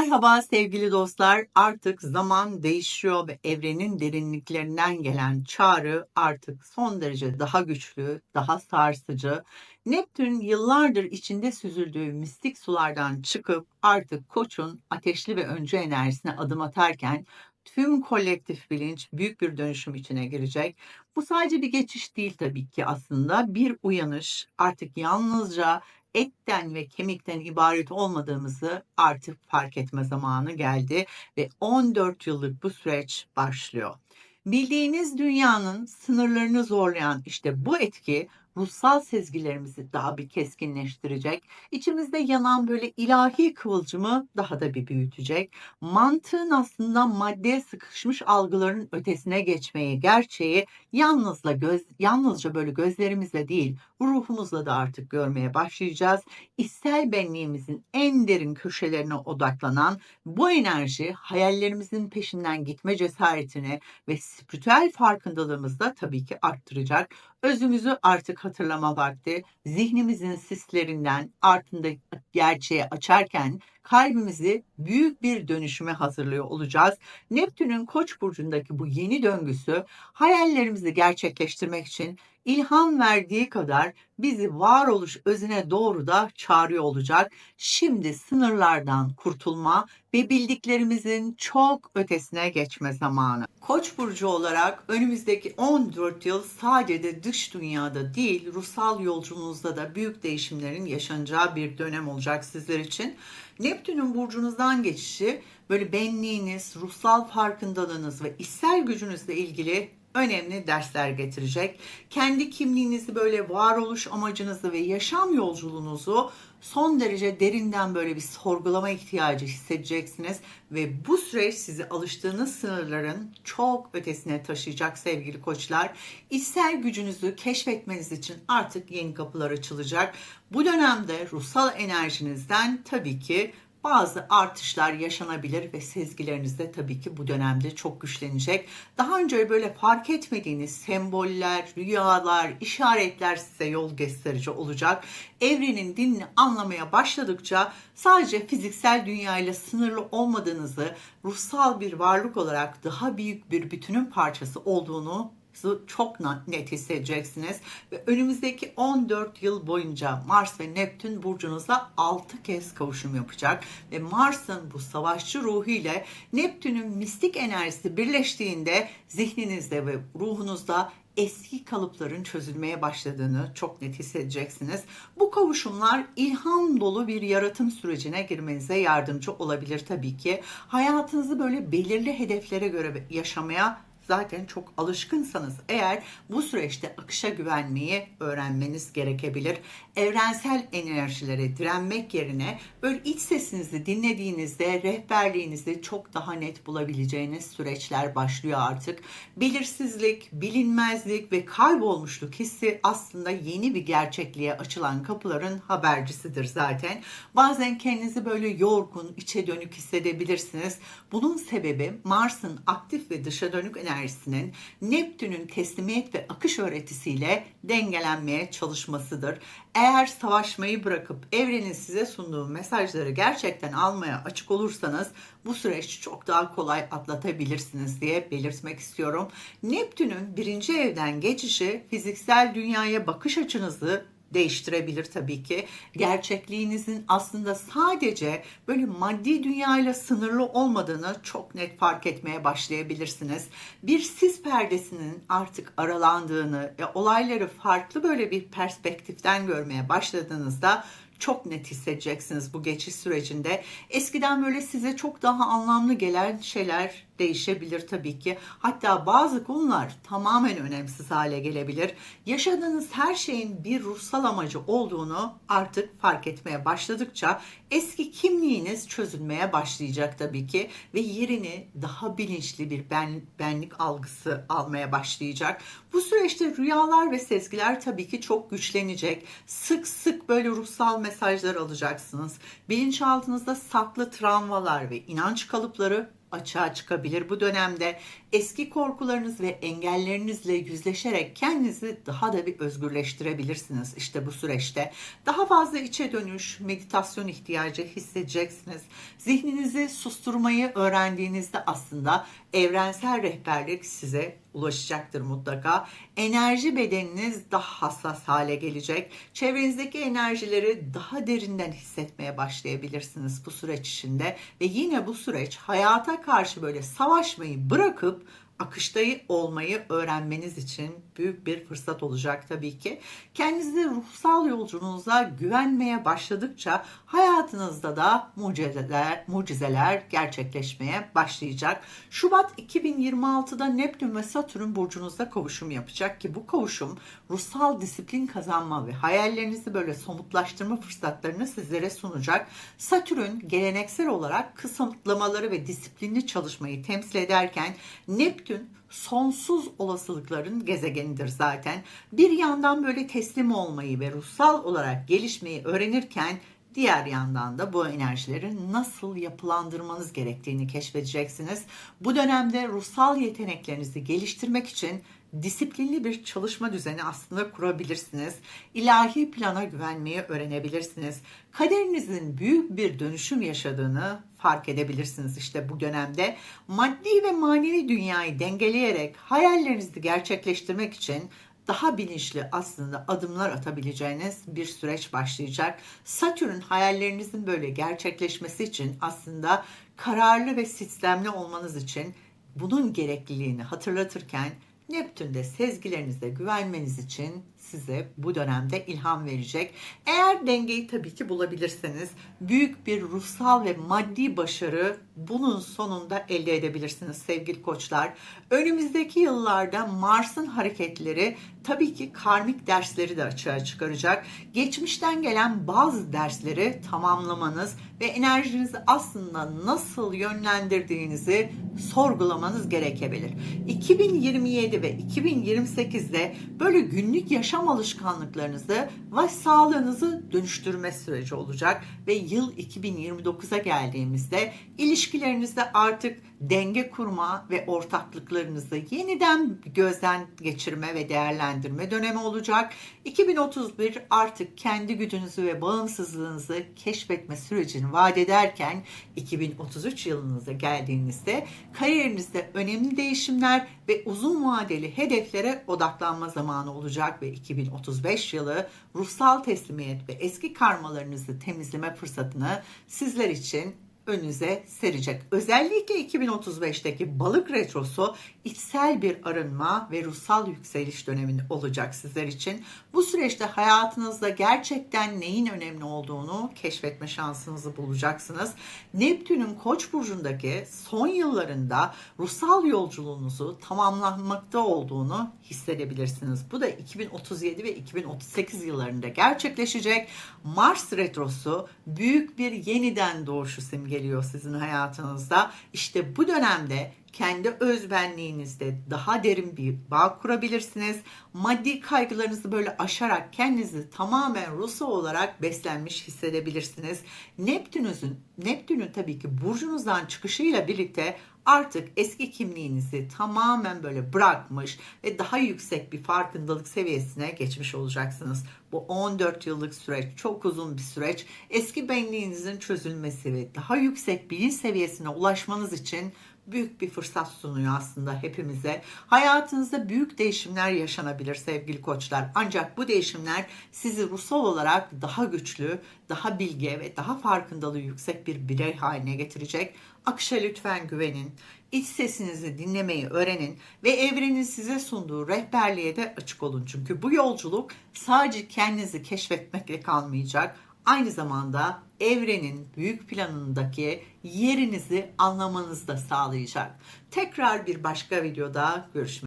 Merhaba sevgili dostlar. Artık zaman değişiyor ve evrenin derinliklerinden gelen çağrı artık son derece daha güçlü, daha sarsıcı. Neptün yıllardır içinde süzüldüğü mistik sulardan çıkıp artık Koç'un ateşli ve öncü enerjisine adım atarken tüm kolektif bilinç büyük bir dönüşüm içine girecek. Bu sadece bir geçiş değil tabii ki aslında bir uyanış. Artık yalnızca etten ve kemikten ibaret olmadığımızı artık fark etme zamanı geldi ve 14 yıllık bu süreç başlıyor. Bildiğiniz dünyanın sınırlarını zorlayan işte bu etki ruhsal sezgilerimizi daha bir keskinleştirecek. İçimizde yanan böyle ilahi kıvılcımı daha da bir büyütecek. Mantığın aslında maddeye sıkışmış algıların ötesine geçmeyi, gerçeği yalnızla göz, yalnızca böyle gözlerimizle değil, ruhumuzla da artık görmeye başlayacağız. İçsel benliğimizin en derin köşelerine odaklanan bu enerji hayallerimizin peşinden gitme cesaretini ve spiritüel farkındalığımızı da tabii ki arttıracak. Özümüzü artık hatırlama vakti, zihnimizin sislerinden altında gerçeği açarken kalbimizi büyük bir dönüşüme hazırlıyor olacağız. Neptün'ün Koç burcundaki bu yeni döngüsü hayallerimizi gerçekleştirmek için ilham verdiği kadar bizi varoluş özüne doğru da çağırıyor olacak. Şimdi sınırlardan kurtulma ve bildiklerimizin çok ötesine geçme zamanı. Koç burcu olarak önümüzdeki 14 yıl sadece dış dünyada değil, ruhsal yolculuğunuzda da büyük değişimlerin yaşanacağı bir dönem olacak sizler için. Neptün'ün burcunuzdan geçişi böyle benliğiniz, ruhsal farkındalığınız ve içsel gücünüzle ilgili önemli dersler getirecek. Kendi kimliğinizi böyle varoluş amacınızı ve yaşam yolculuğunuzu son derece derinden böyle bir sorgulama ihtiyacı hissedeceksiniz ve bu süreç sizi alıştığınız sınırların çok ötesine taşıyacak sevgili koçlar. İçsel gücünüzü keşfetmeniz için artık yeni kapılar açılacak. Bu dönemde ruhsal enerjinizden tabii ki bazı artışlar yaşanabilir ve sezgileriniz de tabii ki bu dönemde çok güçlenecek. Daha önce böyle fark etmediğiniz semboller, rüyalar, işaretler size yol gösterici olacak. Evrenin dinini anlamaya başladıkça sadece fiziksel dünyayla sınırlı olmadığınızı, ruhsal bir varlık olarak daha büyük bir bütünün parçası olduğunu çok net hissedeceksiniz. Ve önümüzdeki 14 yıl boyunca Mars ve Neptün burcunuza 6 kez kavuşum yapacak. Ve Mars'ın bu savaşçı ruhu ile Neptün'ün mistik enerjisi birleştiğinde zihninizde ve ruhunuzda eski kalıpların çözülmeye başladığını çok net hissedeceksiniz. Bu kavuşumlar ilham dolu bir yaratım sürecine girmenize yardımcı olabilir tabii ki. Hayatınızı böyle belirli hedeflere göre yaşamaya zaten çok alışkınsanız eğer bu süreçte akışa güvenmeyi öğrenmeniz gerekebilir. Evrensel enerjilere direnmek yerine böyle iç sesinizi dinlediğinizde rehberliğinizi çok daha net bulabileceğiniz süreçler başlıyor artık. Belirsizlik, bilinmezlik ve kaybolmuşluk hissi aslında yeni bir gerçekliğe açılan kapıların habercisidir zaten. Bazen kendinizi böyle yorgun, içe dönük hissedebilirsiniz. Bunun sebebi Mars'ın aktif ve dışa dönük enerjisi enerjisinin Neptün'ün teslimiyet ve akış öğretisiyle dengelenmeye çalışmasıdır. Eğer savaşmayı bırakıp evrenin size sunduğu mesajları gerçekten almaya açık olursanız bu süreç çok daha kolay atlatabilirsiniz diye belirtmek istiyorum. Neptün'ün birinci evden geçişi fiziksel dünyaya bakış açınızı değiştirebilir tabii ki. Gerçekliğinizin aslında sadece böyle maddi dünyayla sınırlı olmadığını çok net fark etmeye başlayabilirsiniz. Bir sis perdesinin artık aralandığını ve olayları farklı böyle bir perspektiften görmeye başladığınızda çok net hissedeceksiniz bu geçiş sürecinde. Eskiden böyle size çok daha anlamlı gelen şeyler değişebilir tabii ki. Hatta bazı konular tamamen önemsiz hale gelebilir. Yaşadığınız her şeyin bir ruhsal amacı olduğunu artık fark etmeye başladıkça eski kimliğiniz çözülmeye başlayacak tabii ki ve yerini daha bilinçli bir ben, benlik algısı almaya başlayacak. Bu süreçte rüyalar ve sezgiler tabii ki çok güçlenecek. Sık sık böyle ruhsal mesajlar alacaksınız. Bilinçaltınızda saklı travmalar ve inanç kalıpları açığa çıkabilir. Bu dönemde eski korkularınız ve engellerinizle yüzleşerek kendinizi daha da bir özgürleştirebilirsiniz. İşte bu süreçte daha fazla içe dönüş, meditasyon ihtiyacı hissedeceksiniz. Zihninizi susturmayı öğrendiğinizde aslında evrensel rehberlik size ulaşacaktır mutlaka. Enerji bedeniniz daha hassas hale gelecek. Çevrenizdeki enerjileri daha derinden hissetmeye başlayabilirsiniz bu süreç içinde ve yine bu süreç hayata karşı böyle savaşmayı bırakıp akışta olmayı öğrenmeniz için büyük bir fırsat olacak tabii ki. Kendinizi ruhsal yolculuğunuza güvenmeye başladıkça hayatınızda da mucizeler, mucizeler gerçekleşmeye başlayacak. Şubat 2026'da Neptün ve Satürn burcunuzda kavuşum yapacak ki bu kavuşum ruhsal disiplin kazanma ve hayallerinizi böyle somutlaştırma fırsatlarını sizlere sunacak. Satürn geleneksel olarak kısıtlamaları ve disiplinli çalışmayı temsil ederken Neptün sonsuz olasılıkların gezegenidir zaten. Bir yandan böyle teslim olmayı ve ruhsal olarak gelişmeyi öğrenirken diğer yandan da bu enerjileri nasıl yapılandırmanız gerektiğini keşfedeceksiniz. Bu dönemde ruhsal yeteneklerinizi geliştirmek için disiplinli bir çalışma düzeni aslında kurabilirsiniz. İlahi plana güvenmeyi öğrenebilirsiniz. Kaderinizin büyük bir dönüşüm yaşadığını fark edebilirsiniz işte bu dönemde. Maddi ve manevi dünyayı dengeleyerek hayallerinizi gerçekleştirmek için daha bilinçli aslında adımlar atabileceğiniz bir süreç başlayacak. Satürn hayallerinizin böyle gerçekleşmesi için aslında kararlı ve sistemli olmanız için bunun gerekliliğini hatırlatırken Neptün de sezgilerinize güvenmeniz için size bu dönemde ilham verecek. Eğer dengeyi tabii ki bulabilirseniz büyük bir ruhsal ve maddi başarı bunun sonunda elde edebilirsiniz sevgili koçlar. Önümüzdeki yıllarda Mars'ın hareketleri tabii ki karmik dersleri de açığa çıkaracak. Geçmişten gelen bazı dersleri tamamlamanız ve enerjinizi aslında nasıl yönlendirdiğinizi sorgulamanız gerekebilir. 2027 ve 2028'de böyle günlük yaşam alışkanlıklarınızı ve sağlığınızı dönüştürme süreci olacak ve yıl 2029'a geldiğimizde ilişkilerinizde artık denge kurma ve ortaklıklarınızı yeniden gözden geçirme ve değerlendirme dönemi olacak. 2031 artık kendi gücünüzü ve bağımsızlığınızı keşfetme sürecini vaat ederken 2033 yılınıza geldiğinizde kariyerinizde önemli değişimler ve uzun vadeli hedeflere odaklanma zamanı olacak ve 2035 yılı ruhsal teslimiyet ve eski karmalarınızı temizleme fırsatını sizler için önünüze serecek. Özellikle 2035'teki balık retrosu içsel bir arınma ve ruhsal yükseliş döneminde olacak sizler için. Bu süreçte hayatınızda gerçekten neyin önemli olduğunu keşfetme şansınızı bulacaksınız. Neptün'ün Koç burcundaki son yıllarında ruhsal yolculuğunuzu tamamlanmakta olduğunu hissedebilirsiniz. Bu da 2037 ve 2038 yıllarında gerçekleşecek. Mars retrosu büyük bir yeniden doğuşu simgeliyor sizin hayatınızda. İşte bu dönemde kendi özbenliğinizde daha derin bir bağ kurabilirsiniz. Maddi kaygılarınızı böyle aşarak kendinizi tamamen ruhsal olarak beslenmiş hissedebilirsiniz. Neptünüzün Neptün'ün tabii ki burcunuzdan çıkışıyla birlikte artık eski kimliğinizi tamamen böyle bırakmış ve daha yüksek bir farkındalık seviyesine geçmiş olacaksınız. Bu 14 yıllık süreç çok uzun bir süreç. Eski benliğinizin çözülmesi ve daha yüksek bilinç seviyesine ulaşmanız için büyük bir fırsat sunuyor aslında hepimize. Hayatınızda büyük değişimler yaşanabilir sevgili koçlar. Ancak bu değişimler sizi ruhsal olarak daha güçlü, daha bilge ve daha farkındalığı yüksek bir birey haline getirecek. Akışa lütfen güvenin. İç sesinizi dinlemeyi öğrenin ve evrenin size sunduğu rehberliğe de açık olun. Çünkü bu yolculuk sadece kendinizi keşfetmekle kalmayacak aynı zamanda evrenin büyük planındaki yerinizi anlamanızı da sağlayacak. Tekrar bir başka videoda görüşmek